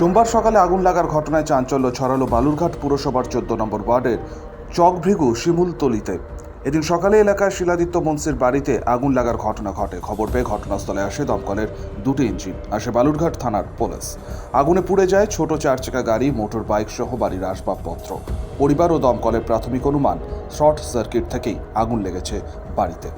সোমবার সকালে আগুন লাগার ঘটনায় চাঞ্চল্য ছড়ালো বালুরঘাট পুরসভার চোদ্দ নম্বর ওয়ার্ডের চকভৃগু শিমুলতলিতে। এদিন সকালে এলাকায় শিলাদিত্য মনসির বাড়িতে আগুন লাগার ঘটনা ঘটে। খবর পেয়ে ঘটনাস্থলে আসে দমকলের দুটি ইঞ্জিন, আসে বালুরঘাট থানার পুলিশ। আগুনে পুড়ে যায় ছোট চার চাকা গাড়ি, মোটর বাইক সহ বাড়ির আসবাবপত্র। পরিবার ও দমকলের প্রাথমিক অনুমান, শর্ট সার্কিট থেকেই আগুন লেগেছে বাড়িতে।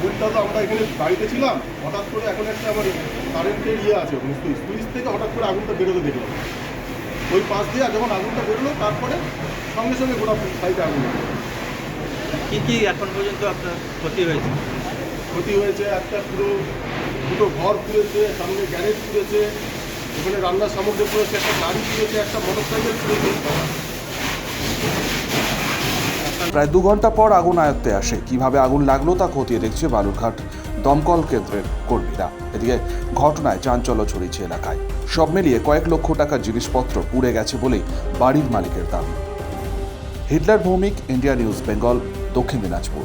খবরটা তো আমরা এখানে বাড়িতে ছিলাম হঠাৎ করে এখন একটা আমার কারেন্টের ইয়ে আছে সুইচ সুইচ থেকে হঠাৎ করে আগুনটা বেরোতে দেখলাম। ওই পাশ দিয়ে যখন আগুনটা বেরোলো তারপরে সঙ্গে সঙ্গে গোটা সাইডে আগুন। কী কি এখন পর্যন্ত আপনার ক্ষতি হয়েছে? ক্ষতি হয়েছে একটা পুরো দুটো ঘর পুড়েছে সামনে গ্যারেজ পুড়েছে ওখানে রান্নার সামগ্রী পুড়েছে একটা গাড়ি পুড়েছে একটা মোটর সাইকেল পুড়েছে প্রায় দু ঘণ্টা পর আগুন আয়ত্তে আসে। কীভাবে আগুন লাগল তা খতিয়ে দেখছে বালুরঘাট দমকল কেন্দ্রের কর্মীরা। এদিকে ঘটনায় চাঞ্চল্য ছড়িয়েছে এলাকায়। সব মিলিয়ে কয়েক লক্ষ টাকার জিনিসপত্র পুড়ে গেছে বলেই বাড়ির মালিকের দাবি। Hitler Bhowmik, India news, Bengal, Dakshin Dinajpur.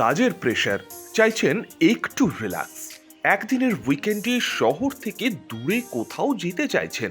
কাজের প্রেশার, চাইছেন একটু রিল্যাক্স। একদিনের উইকেন্ডে শহর থেকে দূরে কোথাও যেতে চাইছেন।